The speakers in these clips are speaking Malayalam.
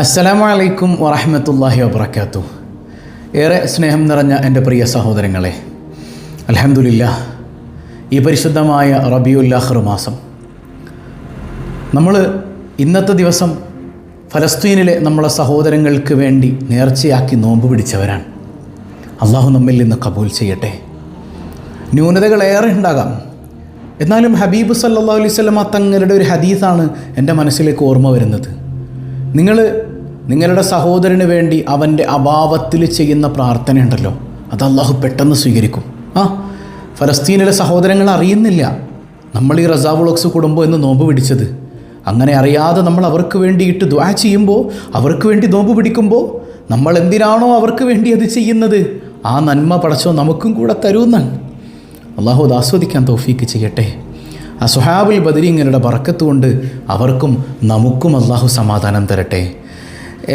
അസ്സലാമു അലൈക്കും വറഹമത്തല്ലാഹി വബർക്കാത്തു ഏറെ സ്നേഹം നിറഞ്ഞ എന്റെ പ്രിയ സഹോദരങ്ങളെ അലഹമുല്ല ഈ പരിശുദ്ധമായ റബിയുല്ലാഹർ മാസം. നമ്മൾ ഇന്നത്തെ ദിവസം ഫലസ്തീനിലെ നമ്മളെ സഹോദരങ്ങൾക്ക് വേണ്ടി നേർച്ചയാക്കി നോമ്പ് പിടിച്ചവരാണ്. അള്ളാഹു നമ്മിൽ നിന്ന് കബൂൽ ചെയ്യട്ടെ. ന്യൂനതകൾ ഏറെ ഉണ്ടാകാം. എന്നാലും ഹബീബ് സല്ലാ അലൈഹി സ്വലമ തങ്ങളുടെ ഒരു ഹദീസാണ് എന്റെ മനസ്സിലേക്ക് ഓർമ്മ വരുന്നത്. നിങ്ങൾ നിങ്ങളുടെ സഹോദരന് വേണ്ടി അവന്റെ അഭാവത്തിൽ ചെയ്യുന്ന പ്രാർത്ഥനയുണ്ടല്ലോ അത് അള്ളാഹു പെട്ടെന്ന് സ്വീകരിക്കും. ആ ഫലസ്തീനിലെ സഹോദരങ്ങൾ അറിയുന്നില്ല. നമ്മൾ ഈ റസാവുളോക്സ് കുടുംബം എന്ന് നോമ്പ് പിടിച്ചത്. അങ്ങനെ അറിയാതെ നമ്മൾ അവർക്ക് വേണ്ടിയിട്ട് ദ്വാ ചെയ്യുമ്പോൾ അവർക്ക് വേണ്ടി നോമ്പ് പിടിക്കുമ്പോൾ നമ്മൾ എന്തിനാണോ അവർക്ക് വേണ്ടി അത് ചെയ്യുന്നത്? ആ നന്മ പടച്ചോ നമുക്കും കൂടെ തരുമെന്നാണ് അള്ളാഹു അത് ആസ്വദിക്കാൻ തോഫീക്ക് ചെയ്യട്ടെ. ആ സുഹാബുൽ ബദരീങ്ങളുടെ പറക്കത്ത് കൊണ്ട് അവർക്കും നമുക്കും അള്ളാഹു സമാധാനം തരട്ടെ.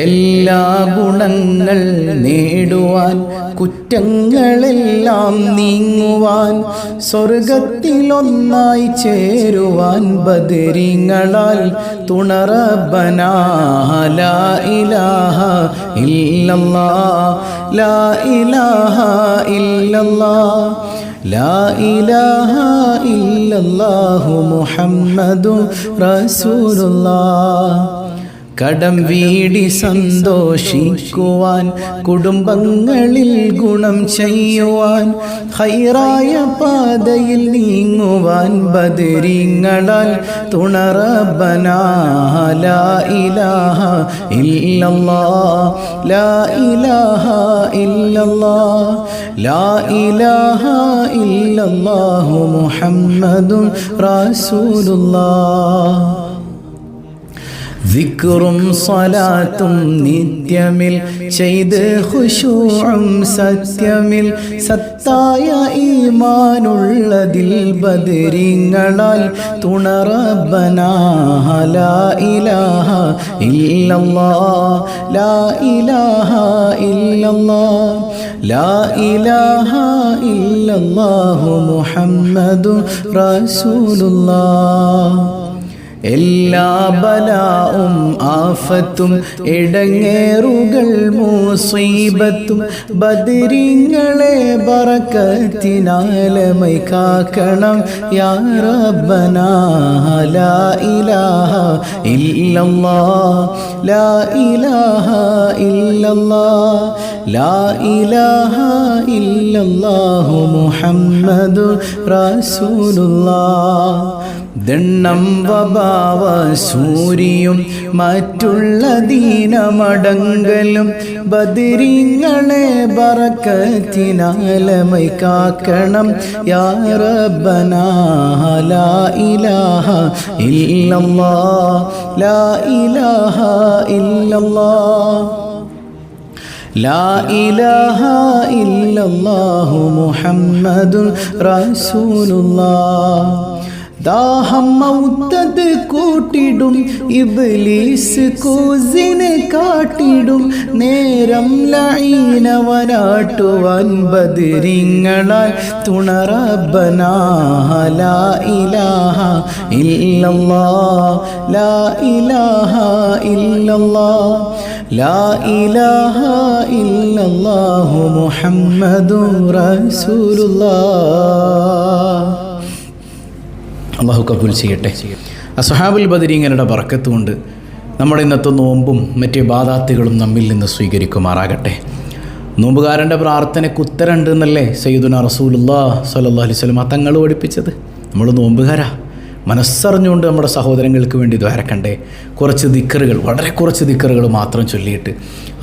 എല്ലാ ഗുണങ്ങൾ നേടുവാൻ കുറ്റങ്ങളെല്ലാം നീങ്ങുവാൻ സ്വർഗത്തിലൊന്നായി ചേരുവാൻ ബദരിങ്ങളാൽ തുണറബന ലാ ഇലാഹ ഇല്ലല്ലാ ലാ ഇലാഹ ഇല്ലല്ലാ. ലാ ഇലാഹ ഇല്ലല്ലാഹു മുഹമ്മദു റസൂലുള്ള. കടം വീടി സന്തോഷിക്കുവാൻ കുടുംബങ്ങളിൽ ഗുണം ചെയ്യുവാൻ ഹൈറായ പാതയിൽ നീങ്ങുവാൻ ബദരിങ്ങളാൽ തുണറബന ലാ ഇലാഹ ഇല്ലല്ലാ ലാ ഇലാഹ ഇല്ലല്ലാ ലാ ഇലാഹ ഇല്ലല്ലാഹു വിക്റും സ്വലാത്തും നിത്യമിൽ ചെയ്ത് ഖുശൂഉം സത്യമിൽ സത്തായ ഈമാനുള്ളതിൽ ബദരിങ്ങളാൽ തുണറബന ലാ ഇലാഹ ഇല്ലല്ലാ ലാ ഇലാഹ ഇല്ലല്ലാ ലാ ഇലാഹ ഇല്ലല്ലാഹു മുഹമ്മദു റസൂലുള്ളാഹ്. എല്ലാ ബലാവും ആഫത്തും ഇടങ്ങേറുകൾ മൂസീബത്തും ബദിരിങ്ങളെ ബറക്കത്തിനാലമൈ കാക്കണം. യാ റബ്ബന ലാ ഇലാഹ ഇല്ലല്ലാ ലാ ഇലാഹ ഇല്ലല്ലാ ലാ ഇലാഹ ഇല്ലല്ലാഹു മുഹമ്മദു റസൂലുള്ളാഹ്. ദണ്ണം വബാവ സൂരിയും മറ്റുള്ള ദീനമടങ്കലും ബദിരിങ്ങളെ ബറക്കത്തിനാലമൈ കാക്കണം യാ റബ്ബന ലാ ഇലാഹ ഇല്ലല്ലാ ലാ ഇലാഹ ഇല്ലല്ലാ لا إله إلا الله محمد رسول الله ദാഹം മൗത്തത് കൂട്ടിടും ഇബ്ലീസ് കൂസിനെ കാട്ടിടും. നേരം ലൈനവനാട്ടുവാൻ ബദരിങ്ങളാൽ തുണറബന ലാ ഇലാഹ ഇല്ലല്ലാ ലാ ഇലാഹ ഇല്ലല്ലാ ലാ ഇലാഹ ഇല്ലല്ലാഹു മുഹമ്മദു റസൂലുള്ളാഹ്. അള്ളാഹു കബൂൽ ചെയ്യട്ടെ. അസഹാബുൽ ബദരീങ്ങളുടെ പറക്കത്തുകൊണ്ട് നമ്മുടെ ഇന്നത്തെ നോമ്പും മറ്റ് ബാധാത്തുകളും നമ്മിൽ നിന്ന് സ്വീകരിക്കുമാറാകട്ടെ. നോമ്പുകാരന്റെ പ്രാർത്ഥനയ്ക്ക് ഉത്തരമുണ്ട് എന്നല്ലേ സയ്യിദുന റസൂലുല്ലാ സല്ലാ അലൈഹി സ്വലമ തങ്ങൾ പഠിപ്പിച്ചത് നമ്മൾ നോമ്പുകാരാ. മനസ്സറിഞ്ഞുകൊണ്ട് നമ്മുടെ സഹോദരങ്ങൾക്ക് വേണ്ടി ദ്വാരക്കണ്ടേ കുറച്ച് ദിക്കറുകൾ വളരെ കുറച്ച് ദിക്കറുകൾ മാത്രം ചൊല്ലിയിട്ട്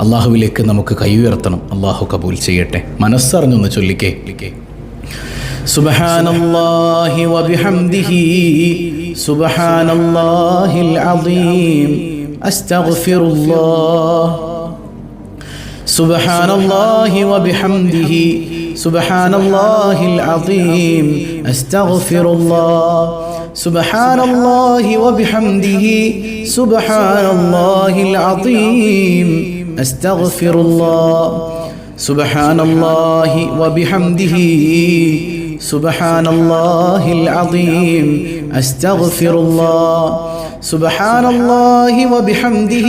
അള്ളാഹുവിലേക്ക് നമുക്ക് കൈ ഉയർത്തണം. അള്ളാഹു കബൂൽ ചെയ്യട്ടെ. മനസ്സറിഞ്ഞൊന്ന് ചൊല്ലിക്കേ. سبحان الله وبحمده سبحان الله العظيم استغفر الله سبحان الله وبحمده سبحان الله العظيم استغفر الله سبحان الله وبحمده سبحان الله العظيم استغفر الله سبحان الله وبحمده سبحان الله العظيم. أستغفر الله. سبحان الله وبحمده.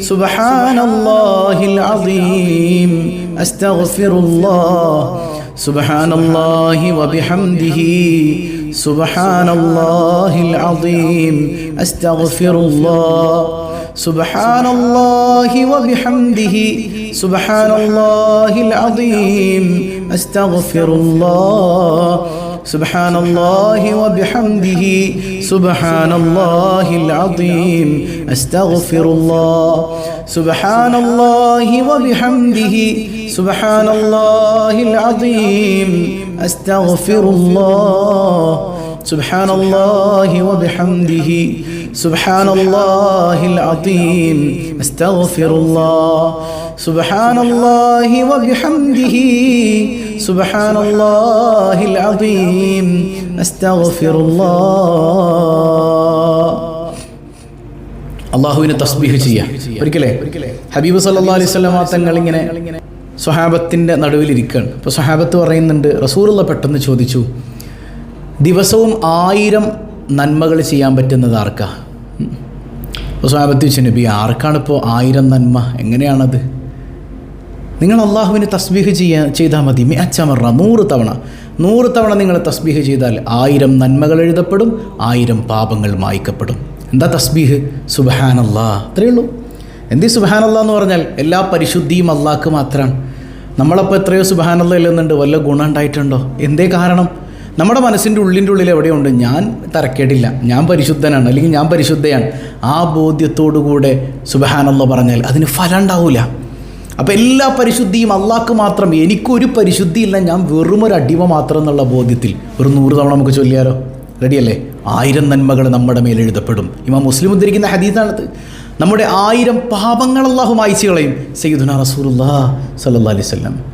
سبحان الله العظيم. أستغفر الله. سبحان الله وبحمده. سبحان الله العظيم. أستغفر الله. سبحان الله وبحمده. سبحان الله العظيم. أستغفر الله. سبحان الله وبحمده. سبحان الله العظيم. أستغفر الله. سبحان الله وبحمده. سبحان الله العظيم. أستغفر الله. سبحان الله وبحمده. سبحان الله العظيم. أستغفر الله. سبحان الله وبحمده. سبحان الله العظيم أستغفر الله അള്ളാഹുവിന് തസ്ബീഹ് ചെയ്യാം ഒരിക്കലേ ഹബീബ് സല്ലാ അലൈഹി സ്വലാമ തങ്ങൾ ഇങ്ങനെ സ്വഹാബത്തിൻ്റെ നടുവിലിരിക്കുകയാണ് അപ്പോൾ സ്വഹാബത്ത് പറയുന്നുണ്ട് റസൂറുള്ള പെട്ടെന്ന് ചോദിച്ചു ദിവസവും ആയിരം നന്മകൾ ചെയ്യാൻ പറ്റുന്നത് ആർക്കാ അപ്പോൾ സ്വഹാബത്ത് വെച്ചു നബി ആർക്കാണിപ്പോൾ ആയിരം നന്മ എങ്ങനെയാണത് നിങ്ങൾ അള്ളാഹുവിന് തസ്ബീഹ് ചെയ്യാൻ ചെയ്താൽ മതി. മിഅച്ചമറ നൂറ് തവണ. നൂറ് തവണ നിങ്ങൾ തസ്ബീഹ് ചെയ്താൽ ആയിരം നന്മകൾ എഴുതപ്പെടും ആയിരം പാപങ്ങൾ മായ്ക്കപ്പെടും. എന്താ തസ്ബീഹ്? സുബഹാനല്ലാ. അത്രയേ ഉള്ളൂ. എന്തീ സുബഹാനല്ലാ എന്ന് പറഞ്ഞാൽ എല്ലാ പരിശുദ്ധിയും അള്ളാഹ്ക്ക് മാത്രമാണ് നമ്മളപ്പോൾ എത്രയോ സുബഹാനല്ല ഇല്ലെന്നുണ്ട്. വല്ല ഗുണം ഉണ്ടായിട്ടുണ്ടോ? എന്തേ കാരണം? നമ്മുടെ മനസ്സിന്റെ ഉള്ളിന്റെ ഉള്ളിൽ എവിടെയുണ്ട്? ഞാൻ തരക്കേടില്ല. ഞാൻ പരിശുദ്ധനാണ്. അല്ലെങ്കിൽ ഞാൻ പരിശുദ്ധയാണ്. ആ ബോധ്യത്തോടു കൂടെ സുബഹാനല്ല പറഞ്ഞാൽ അതിന് ഫലം ഉണ്ടാവില്ല അപ്പോൾ എല്ലാ പരിശുദ്ധിയും അള്ളാഹ്ക്ക് മാത്രം. എനിക്കൊരു പരിശുദ്ധിയില്ല ഞാൻ വെറും ഒരു അടിമ മാത്രം എന്നുള്ള ബോധ്യത്തിൽ. ഒരു നൂറ് തവണ നമുക്ക് ചൊല്ലിയാലോ? റെഡിയല്ലേ? ആയിരം നന്മകൾ നമ്മുടെ മേൽ എഴുതപ്പെടും. ഇമാ മുസ്ലിം ഉദ്ധരിക്കുന്ന ഹദീസാണത്. നമ്മുടെ ആയിരം പാപങ്ങൾ അള്ളാഹു മായ്ച്ചു കളയും. സയ്യിദുന റസൂലുല്ലാ സല്ലാ അലൈഹി വസല്ലം.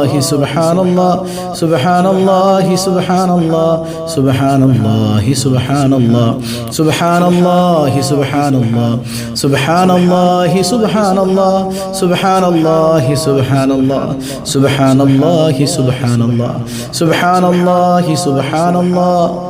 സുബഹാനല്ലാഹി സുബഹാനല്ലാ സുബഹാനല്ലാഹി സുബഹാനല്ലാ സുബഹാനല്ലാഹി സുബഹാനല്ലാ സുബഹാനല്ലാഹി സുബഹാനല്ലാ സുബഹാനല്ലാഹി സുബഹാനല്ലാ സുബഹാനല്ലാഹി സുബഹാനല്ലാ സുബഹാനല്ലാഹി സുബഹാനല്ലാ സുബഹാനല്ലാഹി സുബഹാനല്ലാ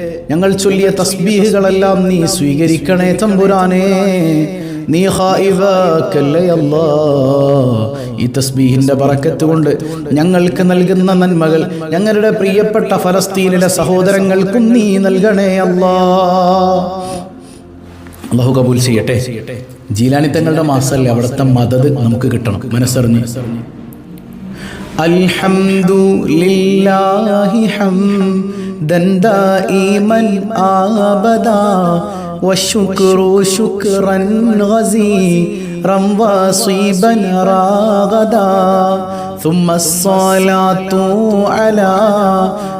ഞങ്ങൾ ചൊല്ലിയ തസ്ബീഹുകളെല്ലാം നീ സ്വീകരിക്കണേ തമ്പുരാനേ. നീ അല്ലാ. ഈ തസ്ബീഹിന്റെ പറക്കത്ത് കൊണ്ട് ഞങ്ങൾക്ക് നൽകുന്ന നന്മകൾ ഞങ്ങളുടെ പ്രിയപ്പെട്ട ഫലസ്തീനിലെ സഹോദരങ്ങൾക്കും നീ നൽകണേ അള്ളാഹു കബൂൽ ചെയ്യട്ടെ. ജീലാനി തങ്ങളുടെ മാസല്ലേ അവിടുത്തെ മദത് നമുക്ക് കിട്ടണം. മനസ്സറിഞ്ഞ്. അൽഹംദു ലില്ലാഹി ഹം حمدا دائما ابدا والشكر شكرا غزيرا واصيبا راغدا ثم الصلاة على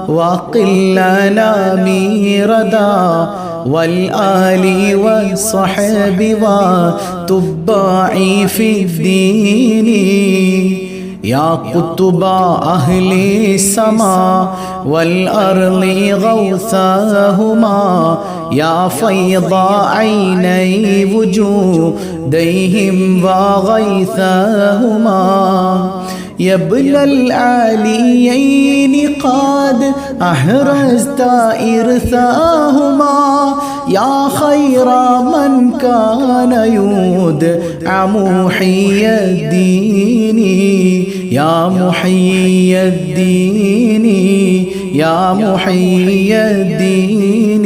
وقل لنا ميردا والآل والصحب وتباع في الدين يا قطب أهل السماء والأرض غوثاهما يا فيض عيني وجوديهم وغيثاهما. يا ابن العليين قد أحرزت إرثاهما يا خير من كان يدعى محي الدين يا محي الدين يا محي الدين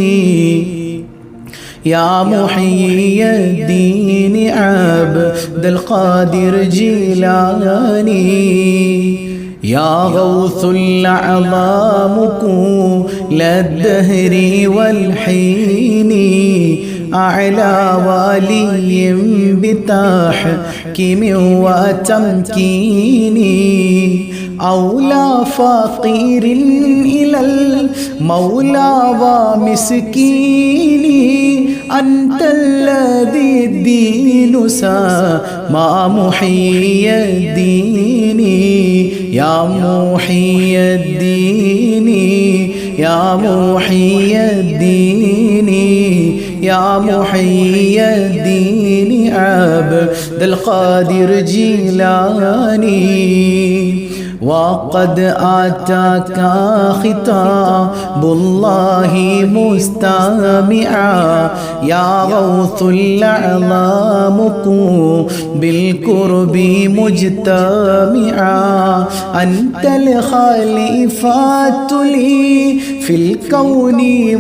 يا محيي الدين عبد القادر جيلاني. يا غوث الأعظام كل الدهر والحين أعلى والي بتحكيم وتمكين أولى فقير إلى المولى ومسكين أنت الذي الدين سما محيي الدين. يا محيي الدين يا محيي الدين يا محيي الدين. عبد القادر جيلاني. وقد آتاك خطاب الله مستمعا. يا غوث الأعلام بالقرب مجتمعا. أنت الخليفة لي في الكون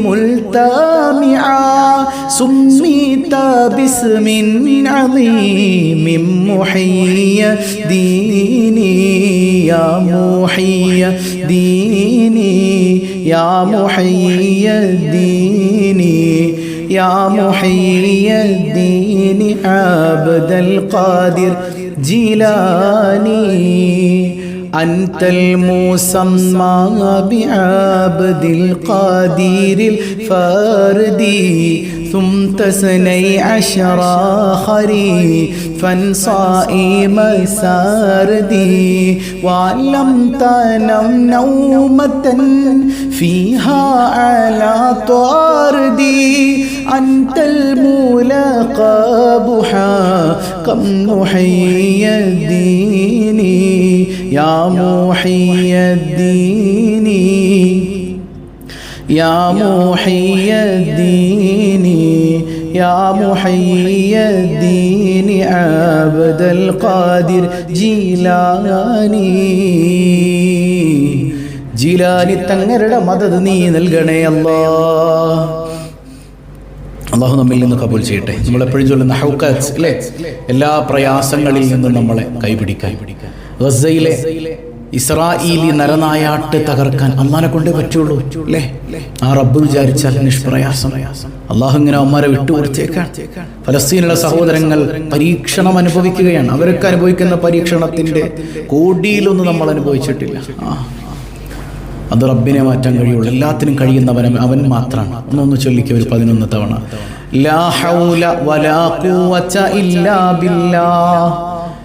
ملتمعا. سميت باسم عظيم محيي ديني يا محيي ديني يا محيي الدين يا محيي الدين عبد القادر جيلاني. أنت المسمى بعبد القادر الفردي ثم تسني عشر خريفا صائم ساردي ولم تنم نومة فيها على طاردي أنت الملاقى بحا كم نحيي الدين؟ يا محيي الدين يا محيي الدين يا محيي الدين عبد القادر جيلاني ജിലാനി തങ്ങളുടെ മദത് നീ നൽകണേ അല്ലാ അള്ളാഹു നമ്മിൽ നിന്ന് കബൂൽ ചെയ്യട്ടെ നമ്മൾ എപ്പോഴും ചൊല്ലുന്ന ഹൗക്കാത്ത് അല്ലേ എല്ലാ പ്രയാസങ്ങളിൽ നിന്നും നമ്മളെ കൈപിടിക്കാൻ ഗസയിലെ ഇസ്രായേലി നരനായാട്ട് തകർക്കാൻ അമ്മാനെ കൊണ്ടേ പറ്റുള്ളൂ. അല്ലേ ആ റബ്ബ് വിചാരിച്ചാൽ നിഷ്പ്രയാസം. അള്ളാഹു ഇങ്ങനെ അമ്മമാരെ വിട്ടുകൊടുത്തേക്കാൻ ഫലസ്തീനിലെ സഹോദരങ്ങൾ പരീക്ഷണം അനുഭവിക്കുകയാണ്. അവരൊക്കെ അനുഭവിക്കുന്ന പരീക്ഷണത്തിന്റെ കോടിയിലൊന്നും നമ്മൾ അനുഭവിച്ചിട്ടില്ല. അത് റബ്ബിനെ മാറ്റാൻ കഴിയുള്ളൂ. എല്ലാത്തിനും കഴിയുന്നവൻ അവൻ മാത്രമാണ്. ഒന്നൊന്ന് ചൊല്ലിക്ക ഒരു പതിനൊന്ന് തവണ. ലാ ഹൗല വലാ ഇല്ലാ ബില്ലാഹ്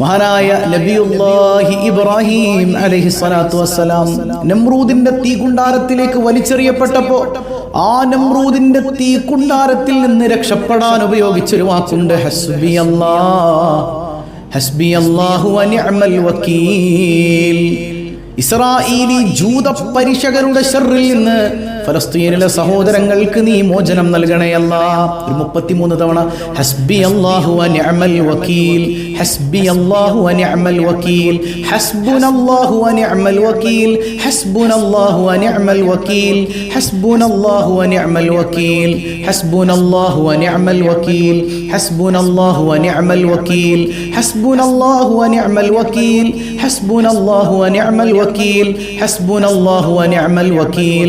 മഹാനായ നബിയുല്ലാഹി ഇബ്രാഹിം അലഹി സ്വലാത്തു വസ്സലാം നമ്രൂദിന്റെ തീ കുണ്ടാരത്തിലേക്ക് വലിച്ചെറിയപ്പെട്ടപ്പോ ആ നമ്രൂദിന്റെ തീ കുണ്ടാരത്തിൽ നിന്ന് രക്ഷപ്പെടാൻ ഉപയോഗിച്ചൊരു വാക്കുണ്ട് ഹസ്ബി അല്ലാ ഹസ്ബി അല്ലാഹു അനിഅമൽ വക്കീൽ. ഇസ്രായേലി ജൂത പരിശകരുടെ ഷെറിൽ നിന്ന് ഫലസ്തീനിലെ സഹോദരങ്ങൾക്ക് നീ മോചനം നൽകണേ അല്ല ഒരു മുപ്പത്തിമൂന്ന് തവണ ഹസ്ബി അല്ലാഹു അനിഅമൽ വക്കീൽ ഹസ്ബി അല്ലാഹു അനിഅമൽ വക്കീൽ ഹസ്ബുനല്ലാഹു അനിഅമൽ വക്കീൽ ഹസ്ബുനല്ലാഹു അനിഅമൽ വക്കീൽ ഹസ്ബുനല്ലാഹു അനിഅമൽ വക്കീൽ ഹസ്ബുനല്ലാഹു അനിഅമൽ വക്കീൽ ഹസ്ബുനല്ലാഹു അനിഅമൽ വക്കീൽ ഹസ്ബുനല്ലാഹു അനിഅമൽ വക്കീൽ ഹസ്ബുനല്ലാഹു അനിഅമൽ വക്കീൽ ഹസ്ബുനല്ലാഹു അനിഅമൽ വക്കീൽ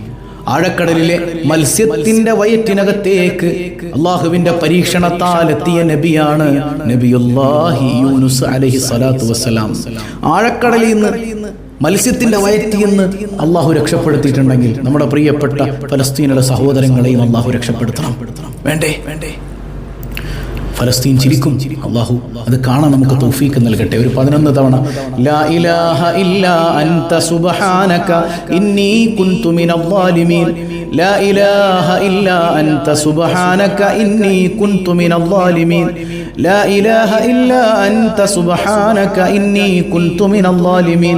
ആഴക്കടലിലെ മത്സ്യത്തിന്റെ വയറ്റിനകത്തേക്ക് അള്ളാഹുവിന്റെ പരീക്ഷണത്താൽ എത്തിയ നബിയാണ് യൂനുസ് അലഹി വസ്സലാം. ആഴക്കടലിൽ നിന്ന് മത്സ്യത്തിന്റെ വയറ്റിൽ നിന്ന് അള്ളാഹു രക്ഷപ്പെടുത്തിയിട്ടുണ്ടെങ്കിൽ നമ്മുടെ പ്രിയപ്പെട്ട ഫലസ്തീനിലെ സഹോദരങ്ങളെയും അള്ളാഹു രക്ഷപ്പെടുത്തണം. വേണ്ടേ വേണ്ടേ? ഫലസ്തീൻ ചിരിക്കും. അള്ളാഹു അത് കാണാൻ നമുക്ക് തൗഫീക്ക് നൽകട്ടെ. ഒരു പതിനൊന്ന് തവണ ലാ ഇലാഹ ഇല്ലാ അൻത സുബ്ഹാനക ഇന്നി കുന്തു മിനൽ ളാലിമീൻ ലാ ഇലാഹ ഇല്ലാ അൻത സുബ്ഹാനക ഇന്നി കുന്തു മിനൽ ളാലിമീൻ ലാ ഇലാഹ ഇല്ലാ അൻത സുബ്ഹാനക ഇന്നി കുന്തു മിനൽ ളാലിമീൻ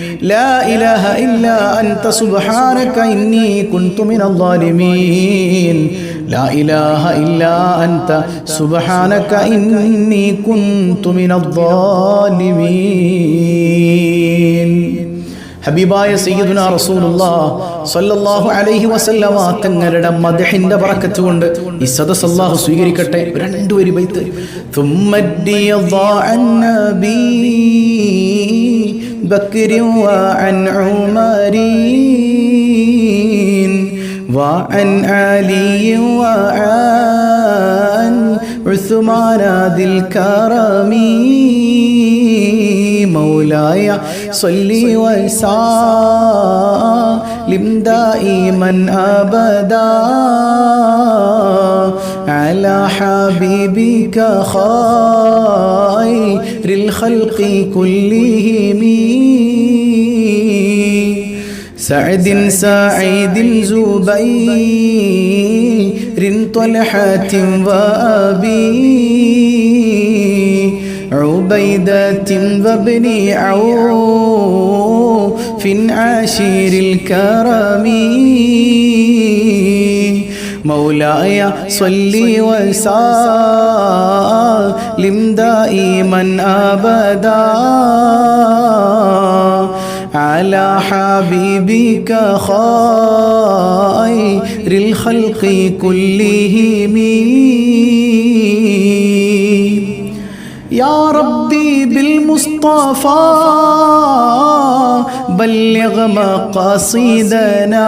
لا إله إلا أنت سبحانك إني كنت من الظالمين لا إله إلا أنت سبحانك إني كنت من الظالمين ഹബീബായ സയ്യിദുന റസൂലുള്ള സല്ലല്ലാഹു അലൈഹി വസല്ലമ തങ്ങളുടെ മദ്ഹിന്റെ ബറക്കത്ത് കൊണ്ട് ഈ സദസ് അല്ലാഹു സ്വീകരിക്കട്ടെ രണ്ട് വരി ബൈത്ത് ثم الضاع النبي بكر وعن عمر وعن علي وعن عثمان ذي الكرم. مولاي صلي وسلم دائما أبدا. على حبيبك خير الخلق كلهم. سعد سعيد زبير طلحة وأبي عبيدة وابن عوف عاشر الكرم. مولاي صل وسلم دائما أبدا. على حبيبك خير الخلق كلهم. يا ربي بالمصطفى بلغ مقاصدنا.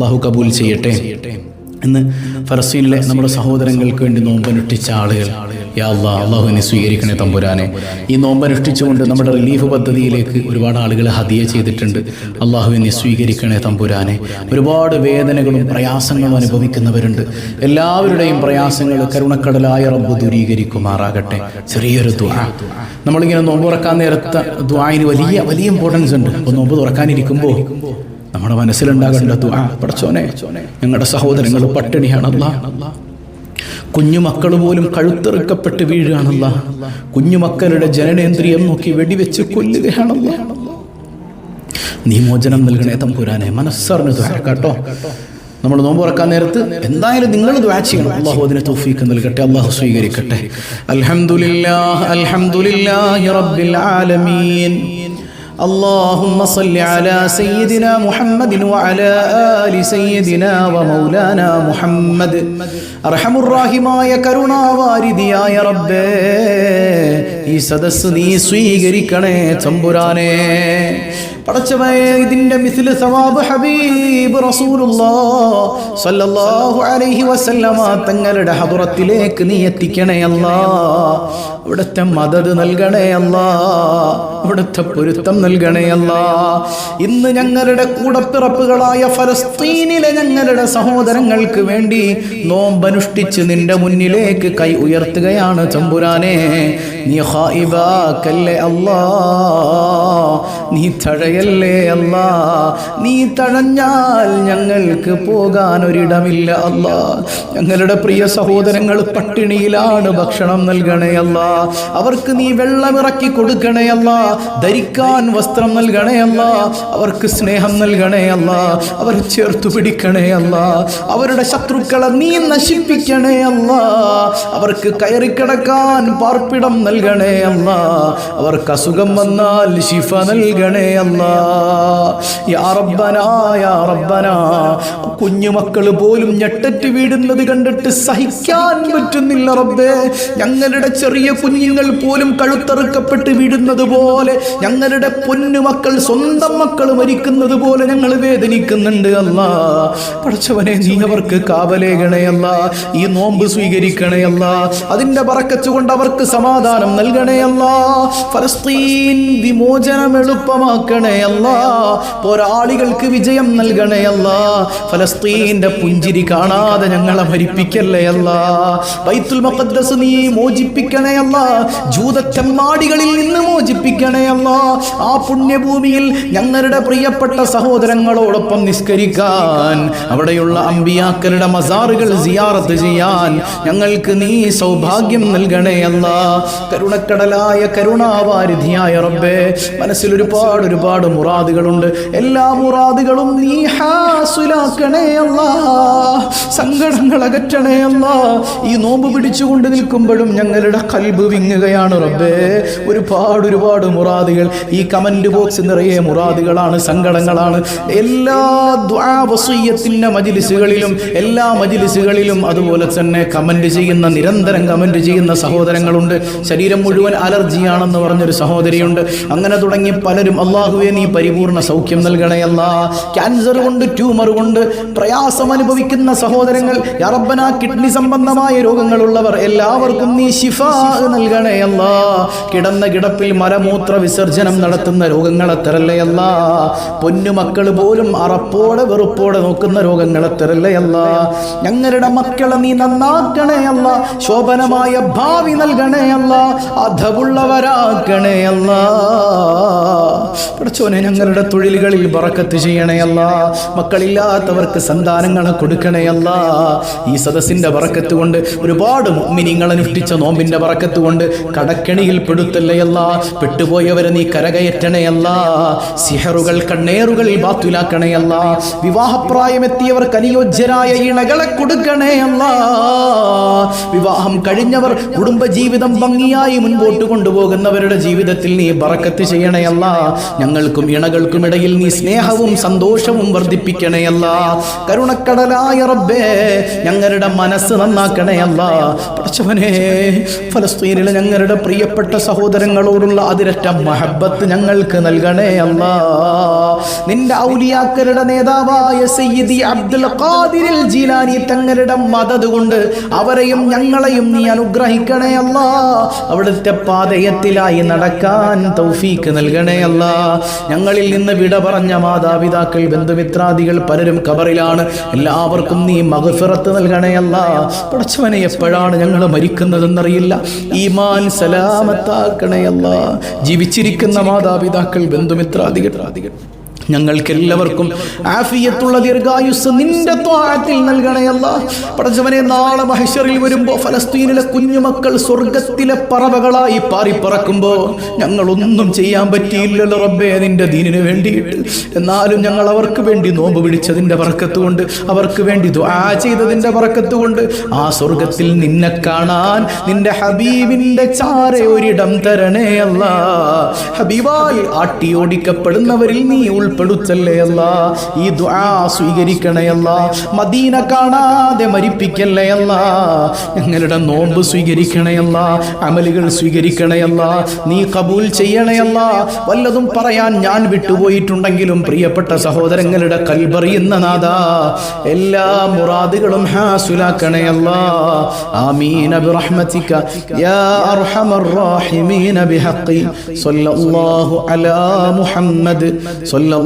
അള്ളാഹു കബൂൽ ചെയ്യട്ടെ എന്ന് ഫലസ്തീനിലെ നമ്മുടെ സഹോദരങ്ങൾക്ക് വേണ്ടി നോമ്പനുഷ്ഠിച്ച ആളുകൾ യാ അള്ളാ അള്ളാഹുവിനെ സ്വീകരിക്കണേ തമ്പുരാനെ. ഈ നോമ്പനുഷ്ഠിച്ചുകൊണ്ട് നമ്മുടെ റിലീഫ് പദ്ധതിയിലേക്ക് ഒരുപാട് ആളുകൾ ഹദിയ ചെയ്തിട്ടുണ്ട്. അള്ളാഹുവിനെ സ്വീകരിക്കണേ തമ്പുരാനെ. ഒരുപാട് വേദനകളും പ്രയാസങ്ങളും അനുഭവിക്കുന്നവരുണ്ട്. എല്ലാവരുടെയും പ്രയാസങ്ങൾ കരുണക്കടലായ റബ്ബ് ദൂരീകരിക്കുമാറാകട്ടെ. ചെറിയൊരു ദ്വാ നമ്മളിങ്ങനെ നോമ്പ് തുറക്കാൻ നേരത്തെ ദ്വായിന് വലിയ വലിയ ഇമ്പോർട്ടൻസ് ഉണ്ട്. അപ്പോൾ നോമ്പ് തുറക്കാനിരിക്കുമ്പോൾ നമ്മുടെ മനസ്സിലുണ്ടാകേണ്ട ദ്വാ പടച്ചോനെ ഞങ്ങളുടെ സഹോദരങ്ങൾ പട്ടിണിയാണല്ല കുഞ്ഞുമക്കൾ പോലും കഴുത്തെറുക്കപ്പെട്ട് വീഴുകയാണല്ല കുഞ്ഞുമക്കളുടെ ജനനേന്ദ്രിയം നോക്കി വെടിവെച്ച് കൊല്ലുകയാണല്ല നീ മോചനം നൽകണേ തമ്പുരാനെ മനസ്സറിഞ്ഞ് കേട്ടോ. നമ്മൾ നോമ്പുറക്കാൻ നേരത്ത് എന്തായാലും നിങ്ങൾ ദ്വാ ചെയ്യണം. അള്ളാഹു അതിനെ തൗഫീക്ക് നൽകട്ടെ. അള്ളാഹു സ്വീകരിക്കട്ടെ. അൽഹംദുലില്ലാഹ് അൽഹംദുലില്ലാഹി റബ്ബിൽ ആലമീൻ. اللهم صل على سيدنا محمد وعلى آل سيدنا ومولانا محمد أرحم يا كرونا وارديا يا ربي ഈ സദസ്സ് നീ സ്വീകരിക്കണേ തമ്പുരാനെ. പടച്ചവയെ ഇതിന്റെ മിസിൽ സവാബ് ഹബീബ് സല്ലല്ലാഹു അലൈഹി വസല്ലമ തങ്ങളുടെ ഹദുറത്തിലേക്ക് നീ എത്തിക്കണേ അല്ലാ. ഇവിടുത്തെ മദത് നൽകണേ അല്ലാ. ഇവിടുത്തെ പൊരുത്തം നൽകണേ അല്ലാ. ഇന്ന് ഞങ്ങളുടെ കൂടപ്പിറപ്പുകളായ ഫലസ്തീനിലെ ഞങ്ങളുടെ സഹോദരങ്ങൾക്ക് വേണ്ടി നോമ്പനുഷ്ഠിച്ച് നിന്റെ മുന്നിലേക്ക് കൈ ഉയർത്തുകയാണ് ചമ്പുരാനെ നീ ഹായിബാക്കല്ലേ അല്ലാ നീ തഴയല്ലേ അല്ലാ നീ തഴഞ്ഞാൽ ഞങ്ങൾക്ക് പോകാൻ ഒരിടമില്ല അല്ലാ ഞങ്ങളുടെ പ്രിയ സഹോദരങ്ങൾ പട്ടിണിയിലാണ് ഭക്ഷണം നൽകണേ അല്ല അവർക്ക് നീ വെള്ളമിറക്കി കൊടുക്കണേ അല്ല ധരിക്കാൻ വസ്ത്രം നൽകണേ അല്ല അവർക്ക് സ്നേഹം നൽകണേ അല്ല അവർ ചേർത്തു പിടിക്കണേ അവരുടെ ശത്രുക്കളെ നീ നശിപ്പിക്കണേ അല്ല അവർക്ക് കയറിക്കിടക്കാൻ പാർപ്പിടം നൽകണേ അല്ല. അവർക്ക് അസുഖം വന്നാൽ ശിഫ നൽകണേ അല്ല. കുഞ്ഞുമക്കൾ പോലും ഞെട്ടറ്റ് വീടുന്നത് കണ്ടിട്ട് സഹിക്കാൻ പറ്റുന്നില്ല റബ്ബേ. ഞങ്ങളുടെ ചെറിയ കുഞ്ഞുങ്ങൾ പോലും കഴുത്തറുക്കപ്പെട്ട് വീടുന്നത് പോലെ ഞങ്ങളുടെ പൊന്നുമക്കൾ സ്വന്തം മക്കൾ മരിക്കുന്നത് പോലെ ഞങ്ങൾ വേദനിക്കുന്നുണ്ട് അല്ല. പഠിച്ചവനെ നീ അവർക്ക് കാവലേകണേ അല്ല. ഈ നോമ്പ് സ്വീകരിക്കണേ അല്ല. അതിന്റെ പറക്കച്ചുകൊണ്ട് അവർക്ക് സമാധാനം നൽകണേ ഫലസ്തീൻ വിമോചനം എളുപ്പമാക്കണേ അല്ല. പോരാളികൾക്ക് വിജയം നൽകണേ അല്ല. ഫലസ്തീന്റെ പുഞ്ചിരി കാണാതെ ഞങ്ങളെ ഭരിപ്പിക്കല്ലേ അല്ല. ബൈത്തുൽ മഖദ്ദസ് നീ മോചിപ്പിക്കണേ അല്ല. ജൂതച്ചമ്മാടികളിൽ നിന്ന് മോചിപ്പിക്കണേ അല്ല. ആ പുണ്യഭൂമിയിൽ ഞങ്ങളുടെ പ്രിയപ്പെട്ട സഹോദരങ്ങളോടൊപ്പം നിസ്കരിക്കാൻ അവിടെയുള്ള അമ്പിയാക്കളുടെ മസാറുകൾ സിയാറത്ത് ചെയ്യാൻ ഞങ്ങൾക്ക് നീ സൗഭാഗ്യം നൽകണേ അല്ല. കരുണക്കടലായ കരുണാവാരിധിയായ റബ്ബേ മനസ്സിൽ ഒരുപാട് ഒരുപാട് മുറാദുകളുണ്ട്. എല്ലാ മുറാദുകളും നീ ഹാസുലാക്കണേ അല്ല സങ്കടങ്ങൾ അകറ്റണേ അല്ല. ഈ നോമ്പ് പിടിച്ചുകൊണ്ട് നിൽക്കുമ്പോഴും ഞങ്ങളുടെ കൽബ് വിങ്ങുകയാണ് റബ്ബേ. ഒരുപാട് ഒരുപാട് മുറാദുകൾ ഈ കമന്റ് ബോക്സ് നിറയെ മുറാദുകളാണ് സങ്കടങ്ങളാണ്. എല്ലാ ദ്വാവസീയത്തിന്റെ മജിലിസുകളിലും എല്ലാ മജിലിസുകളിലും അതുപോലെ തന്നെ കമന്റ് ചെയ്യുന്ന നിരന്തരം കമന്റ് ചെയ്യുന്ന സഹോദരങ്ങളുണ്ട്. ശരീരം മുഴുവൻ അലർജിയാണെന്ന് പറഞ്ഞൊരു സഹോദരിയുണ്ട്. അങ്ങനെ തുടങ്ങി പലരും അള്ളാഹുവെ നീ പരിപൂർണ സൗഖ്യം നൽകണയല്ല ക്യാൻസർ കൊണ്ട് ട്യൂമർ കൊണ്ട് പ്രയാസം അനുഭവിക്കുന്ന സഹോദരങ്ങൾ യറബന കിഡ്നി സംബന്ധമായ രോഗങ്ങളുള്ളവർ എല്ലാവർക്കും നീ ശിഫ നൽകണയല്ല കിടന്ന കിടപ്പിൽ മലമൂത്ര വിസർജനം നടത്തുന്ന രോഗങ്ങളെ തരല്ലയല്ല പൊന്നുമക്കൾ പോലും അറപ്പോടെ വെറുപ്പോടെ നോക്കുന്ന രോഗങ്ങളെ തരല്ലയല്ല ഞങ്ങളുടെ മക്കളെ നീ നന്നാക്കണേയല്ല ശോഭനമായ ഭാവി നൽകണേയല്ല അധവുള്ളവരാക്കണേയല്ല പഠിച്ചോനെ ഞങ്ങളുടെ തൊഴിലുകളിൽ ബറക്കത്ത് ചെയ്യണേയല്ല മക്കളില്ലാത്തവർക്ക് സന്താനങ്ങളെ കൊടുക്കണേ കൊടുക്കണേയല്ല ഈ സദസ്സിന്റെ ബറക്കത്ത് കൊണ്ട് ഒരുപാട് മിനിങ്ങൾ അനുഷ്ഠിച്ച നോമ്പിന്റെ ബറക്കത്ത് കൊണ്ട് കടക്കെണിയിൽ പെടുത്തല്ലയല്ല പെട്ടുപോയവരെ നീ കരകയറ്റണേയല്ല സിഹറുകൾ കണ്ണേറുകൾ ബാത്തുലാക്കണേയല്ല വിവാഹപ്രായമെത്തിയവർക്ക് അനുയോജ്യരായ ഇണകളെ കൊടുക്കണേയല്ല വിവാഹം കഴിഞ്ഞവർ കുടുംബജീവിതം ഭംഗിയായി മുൻപോട്ട് കൊണ്ടുപോകുന്നവരുടെ ജീവിതത്തിൽ നീ ബറക്കത്ത് ചെയ്യണയല്ല ഞങ്ങൾക്കും ഇണകൾക്കും ഇടയിൽ നീ സ്നേഹവും സന്തോഷവും വർദ്ധിപ്പിക്കണയല്ല കരുണക്കടലായ റബ്ബേ ഞങ്ങളുടെ മനസ്സ് നന്നാക്കണയല്ല പഠിച്ചവനെ ഫലസ്തീനിലെ ഞങ്ങളുടെ പ്രിയപ്പെട്ട സഹോദരങ്ങളോടുള്ള അതിരറ്റ മഹബത്ത് ഞങ്ങൾക്ക് നൽകണേ അല്ല. നിന്റെ ഔലിയാക്കരുടെ നേതാവായ സയ്യിദി അബ്ദുൽ ഖാദിരിൽ ജീലാനി തങ്ങളുടെ മദത് കൊണ്ട് അവരെയും ഞങ്ങളെയും നീ അനുഗ്രഹിക്കണേ അല്ല. അവിടുത്തെ പാതയത്തിലായി നടക്കാൻ തൗഫീക്ക് നൽകണേ അല്ല. ഞങ്ങളിൽ നിന്ന് വിട പറഞ്ഞ മാതാപിതാക്കൾ ബന്ധുമിത്രാദികൾ പലരും കബറിലാണ് എല്ലാവർക്കും നീ മകഫിറത്ത് നൽകണേ അല്ല. പടച്ചവനെ എപ്പോഴാണ് ഞങ്ങൾ മരിക്കുന്നതെന്നറിയില്ല. ഈമാൻ സലാമത്താക്കണേ അല്ല. ജീവിച്ചിരിക്കുന്ന മാതാപിതാക്കൾ ബന്ധുമിത്രാദികൾ. ഞങ്ങൾക്ക് എല്ലാവർക്കും ആഫിയത്തുള്ള ദീർഘായുസ് നിന്റെ ത്വാഴത്തിൽ നൽകണയല്ല പടച്ചവനെ നാളെ മഹേശ്വറിൽ വരുമ്പോൾ ഫലസ്തീനിലെ കുഞ്ഞുമക്കൾ സ്വർഗത്തിലെ പറവകളായി പാറിപ്പറക്കുമ്പോൾ ഞങ്ങളൊന്നും ചെയ്യാൻ പറ്റിയില്ലല്ലോ റബ്ബേ നിന്റെ ദീനിന് വേണ്ടിയിട്ട്. എന്നാലും ഞങ്ങൾ അവർക്ക് വേണ്ടി നോമ്പ് പിടിച്ചതിന്റെ പറക്കത്ത് കൊണ്ട് അവർക്ക് വേണ്ടി ദുആ ചെയ്തതിന്റെ പറക്കത്ത് കൊണ്ട് ആ സ്വർഗത്തിൽ നിന്നെ കാണാൻ നിന്റെ ഹബീബിന്റെ ചാര ഒരിടം തരണേ അല്ല. ഹബീബായി ആട്ടിയോടിക്കപ്പെടുന്നവരിൽ നീ നീ ഉൾപ്പെടുത്തല്ലേ അല്ല? ഈ ദുആ സ്വീകരിക്കണേ അല്ല. മദീന കാണാതെ മരിപ്പിക്കല്ലേ അല്ല? ഞങ്ങളുടെ നോമ്പ് സ്വീകരിക്കണേ അല്ല. അമലുകൾ സ്വീകരിക്കണേ അല്ല. നീ കബൂൽ ചെയ്യണേ അല്ല. വല്ലതും പറയാൻ ഞാൻ വിട്ടുപോയിട്ടുണ്ടെങ്കിലും പ്രിയപ്പെട്ട സഹോദരങ്ങളുടെ കൽബറിയുന്ന നാഥ എല്ലാ മുറാദുകളും ഹാസുലാക്കണേ അല്ല. ആമീന ബിറഹ്മതിക യാ അർഹമർ റാഹിമീന ബിഹഖി സ്വല്ലല്ലാഹു അലാ മുഹമ്മദ്.